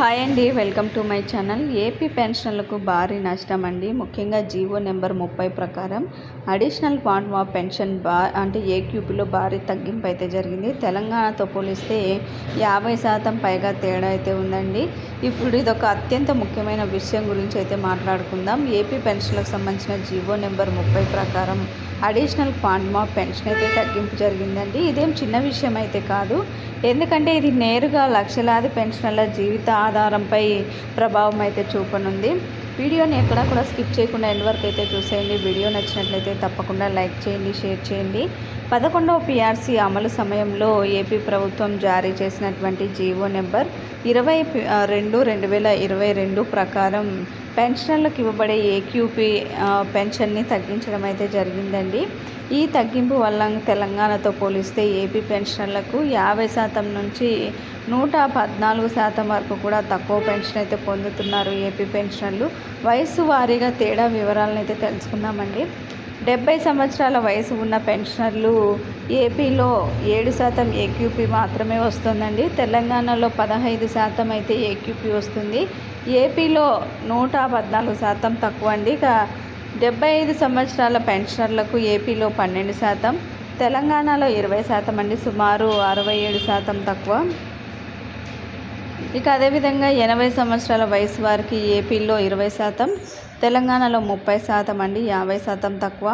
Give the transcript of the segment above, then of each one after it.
Hi అండి welcome to my channel. AP పెన్షన్లకు భారీ నష్టం అండి. ముఖ్యంగా జీవో నెంబర్ ముప్పై ప్రకారం అడిషనల్ క్వాంటమ్ ఆఫ్ పెన్షన్ బా అంటే ఏక్యూపీలో భారీ తగ్గింపు అయితే జరిగింది. తెలంగాణతో పోలిస్తే యాభై శాతం పైగా తేడా అయితే ఉందండి. ఇప్పుడు ఇది ఒక అత్యంత ముఖ్యమైన విషయం గురించి అయితే మాట్లాడుకుందాం. ఏపీ పెన్షన్లకు సంబంధించిన జీవో నెంబర్ ముప్పై ప్రకారం అడిషనల్ క్వాంటమ్ ఆఫ్ పెన్షన్ అయితే తగ్గింపు జరిగిందండి. ఇదేం చిన్న విషయం అయితే కాదు. ఎందుకంటే ఇది నేరుగా లక్షలాది పెన్షనర్ల జీవిత ఆధారంపై ప్రభావం అయితే చూపనుంది. వీడియోని ఎక్కడా కూడా స్కిప్ చేయకుండా ఎండ్ వరకు అయితే చూసేయండి. వీడియో నచ్చినట్లయితే తప్పకుండా లైక్ చేయండి షేర్ చేయండి. పదకొండవ పిఆర్సీ అమలు సమయంలో ఏపీ ప్రభుత్వం జారీ చేసినటువంటి జీవో నెంబర్ ఇరవై రెండు రెండు వేల ఇరవై రెండు ప్రకారం పెన్షనర్లకు ఇవ్వబడే ఏక్యూపీ పెన్షన్ని తగ్గించడం అయితే జరిగిందండి. ఈ తగ్గింపు వల్ల తెలంగాణతో పోలిస్తే ఏపీ పెన్షనర్లకు యాభై శాతం నుంచి నూట పద్నాలుగు శాతం వరకు కూడా తక్కువ పెన్షన్ అయితే పొందుతున్నారు ఏపీ పెన్షనర్లు. వయసు వారీగా తేడా వివరాలను అయితే తెలుసుకుందామండి. డెబ్బై సంవత్సరాల వయసు ఉన్న పెన్షనర్లు ఏపీలో ఏడు శాతం ఏక్యూపీ మాత్రమే వస్తుందండి. తెలంగాణలో పదహైదు శాతం అయితే ఏక్యూపీ వస్తుంది. ఏపీలో నూట పద్నాలుగు శాతం తక్కువ అండి ఇక డెబ్బై ఐదు సంవత్సరాల పెన్షనర్లకు ఏపీలో పన్నెండు శాతం తెలంగాణలో ఇరవై శాతం అండి. సుమారు అరవై ఏడు శాతం తక్కువ. ఇక అదేవిధంగా ఎనభై సంవత్సరాల వయసు వారికి ఏపీలో ఇరవై శాతం తెలంగాణలో ముప్పై శాతం అండి యాభై శాతం తక్కువ.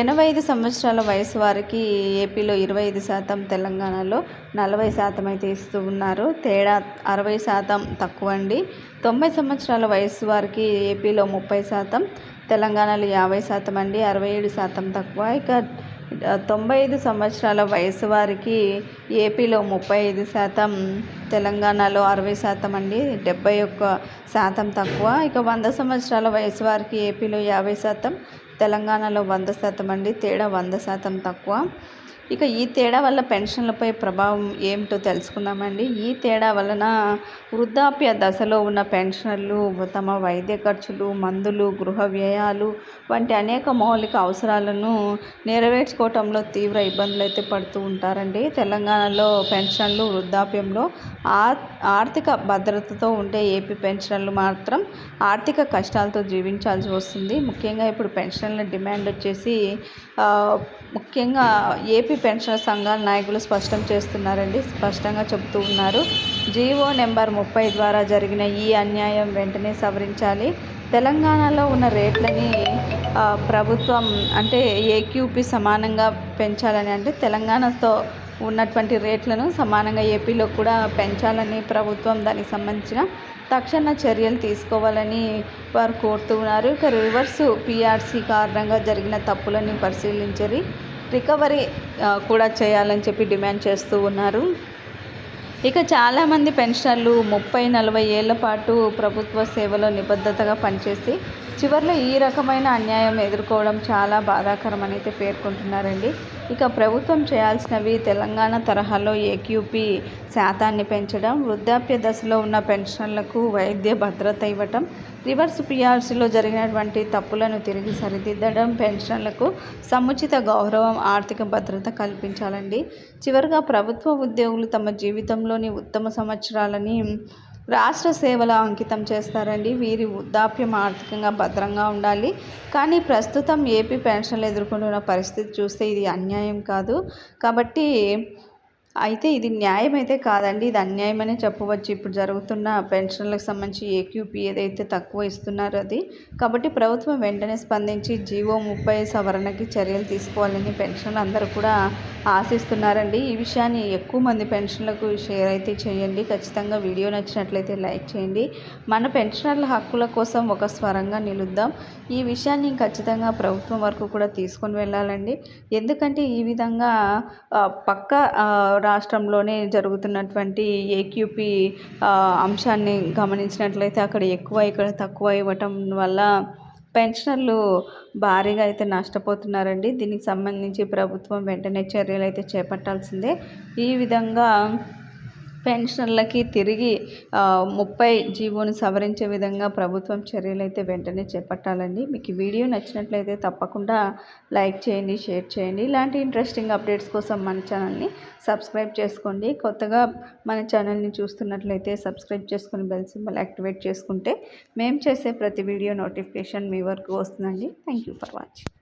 ఎనభై ఐదు సంవత్సరాల వయసు వారికి ఏపీలో ఇరవై ఐదు శాతం తెలంగాణలో నలభై శాతం అయితే ఇస్తూ ఉన్నారు. తేడా అరవై శాతం తక్కువ అండి. తొంభై సంవత్సరాల వయసు వారికి ఏపీలో ముప్పై శాతం తెలంగాణలో యాభై శాతం అండి అరవై ఏడు శాతం తక్కువ. ఇక తొంభై ఐదు సంవత్సరాల వయసు వారికి ఏపీలో ముప్పై ఐదు శాతం తెలంగాణలో అరవై శాతం అండి డెబ్బై ఒక్క శాతం తక్కువ. ఇక వంద సంవత్సరాల వయసు వారికి ఏపీలో యాభై శాతం తెలంగాణలో వంద శాతం అండి తేడా వంద శాతం తక్కువ. ఇక ఈ తేడా వల్ల పెన్షన్లపై ప్రభావం ఏమిటో తెలుసుకుందామండి. ఈ తేడా వలన వృద్ధాప్య దశలో ఉన్న పెన్షనర్లు తమ వైద్య ఖర్చులు మందులు గృహ వ్యయాలు వంటి అనేక మౌలిక అవసరాలను నెరవేర్చుకోవటంలో తీవ్ర ఇబ్బందులు అయితే పడుతూ ఉంటారండి. తెలంగాణలో పెన్షన్లు వృద్ధాప్యంలో ఆర్థిక భద్రతతో ఉంటే ఏపీ పెన్షన్లు మాత్రం ఆర్థిక కష్టాలతో జీవించాల్సి వస్తుంది. ముఖ్యంగా ఇప్పుడు పెన్షన్ పెన్షన్ల డిమాండ్ వచ్చేసి ముఖ్యంగా ఏపీ పెన్షన్ సంఘాల నాయకులు స్పష్టం చేస్తున్నారండి స్పష్టంగా చెబుతూ ఉన్నారు. జీవో నెంబర్ ముప్పై ద్వారా జరిగిన ఈ అన్యాయం వెంటనే సవరించాలి. తెలంగాణలో ఉన్న రేట్లని ప్రభుత్వం అంటే ఏక్యూపీ సమానంగా పెంచాలని అంటే తెలంగాణతో ఉన్నటువంటి రేట్లను సమానంగా ఏపీలో కూడా పెంచాలని ప్రభుత్వం దానికి సంబంధించిన తక్షణ చర్యలు తీసుకోవాలని వారు కోరుతున్నారు. ఇక రివర్స్ పిఆర్సీ కారణంగా జరిగిన తప్పులని పరిశీలించరి రికవరీ కూడా చేయాలని చెప్పి డిమాండ్ చేస్తూ ఉన్నారు. ఇక చాలామంది పెన్షనర్లు ముప్పై నలభై ఏళ్ళ పాటు ప్రభుత్వ సేవలో నిబద్ధతగా పనిచేసి చివరిలో ఈ రకమైన అన్యాయం ఎదుర్కోవడం చాలా బాధాకరం అయితే పేర్కొంటున్నారండి. ఇక ప్రభుత్వం చేయాల్సినవి తెలంగాణ తరహాలో ఏక్యూపీ శాతాన్ని పెంచడం వృద్ధాప్య దశలో ఉన్న పెన్షన్లకు వైద్య భద్రత ఇవ్వటం రివర్స్ పిఆర్సీలో జరిగినటువంటి తప్పులను తిరిగి సరిదిద్దడం పెన్షన్లకు సముచిత గౌరవం ఆర్థిక భద్రత కల్పించాలండి. చివరిగా ప్రభుత్వ ఉద్యోగులు తమ జీవితంలోని ఉత్తమ సంవత్సరాలని రాష్ట్ర సేవలో అంకితం చేస్తారండి. వీరి వృద్ధాప్యం ఆర్థికంగా భద్రంగా ఉండాలి. కానీ ప్రస్తుతం ఏపీ పెన్షన్లు ఎదుర్కొంటున్న పరిస్థితి చూస్తే ఇది అన్యాయం కాదు. కాబట్టి అయితే ఇది న్యాయం అయితే కాదండి. ఇది అన్యాయం అనే చెప్పవచ్చు. ఇప్పుడు జరుగుతున్న పెన్షన్లకు సంబంధించి ఏక్యూపీ ఏదైతే తక్కువ ఇస్తున్నారో అది. కాబట్టి ప్రభుత్వం వెంటనే స్పందించి జీవో ముప్పై సవరణకి చర్యలు తీసుకోవాలని పెన్షన్లు అందరూ కూడా ఆశిస్తున్నారండి. ఈ విషయాన్ని ఎక్కువ మంది పెన్షన్లకు షేర్ అయితే చేయండి. ఖచ్చితంగా వీడియో నచ్చినట్లయితే లైక్ చేయండి. మన పెన్షనర్ల హక్కుల కోసం ఒక స్వరంగా నిలుద్దాం. ఈ విషయాన్ని ఖచ్చితంగా ప్రభుత్వం వరకు కూడా తీసుకొని వెళ్ళాలండి. ఎందుకంటే ఈ విధంగా పక్క రాష్ట్రంలోనే జరుగుతున్నటువంటి ఏక్యూపీ అంశాన్ని గమనించినట్లయితే అక్కడ ఎక్కువ ఇక్కడ తక్కువ ఇవ్వటం వల్ల పెన్షనర్లు భారీగా అయితే నష్టపోతున్నారండి. దీనికి సంబంధించి ప్రభుత్వం వెంటనే చర్యలు అయితే చేపట్టాల్సిందే. ఈ విధంగా పెన్షన్లకి తిరిగి ముప్పై జీవోను సవరించే విధంగా ప్రభుత్వం చర్యలు అయితే వెంటనే చేపట్టాలండి. మీకు వీడియో నచ్చినట్లయితే తప్పకుండా లైక్ చేయండి షేర్ చేయండి. ఇలాంటి ఇంట్రెస్టింగ్ అప్డేట్స్ కోసం మన ఛానల్ని సబ్స్క్రైబ్ చేసుకోండి. కొత్తగా మన ఛానల్ని చూస్తున్నట్లయితే సబ్స్క్రైబ్ చేసుకుని బెల్ సింబల్ యాక్టివేట్ చేసుకుంటే మేము చేసే ప్రతి వీడియో నోటిఫికేషన్ మీ వరకు వస్తుందండి. Thank you for watching.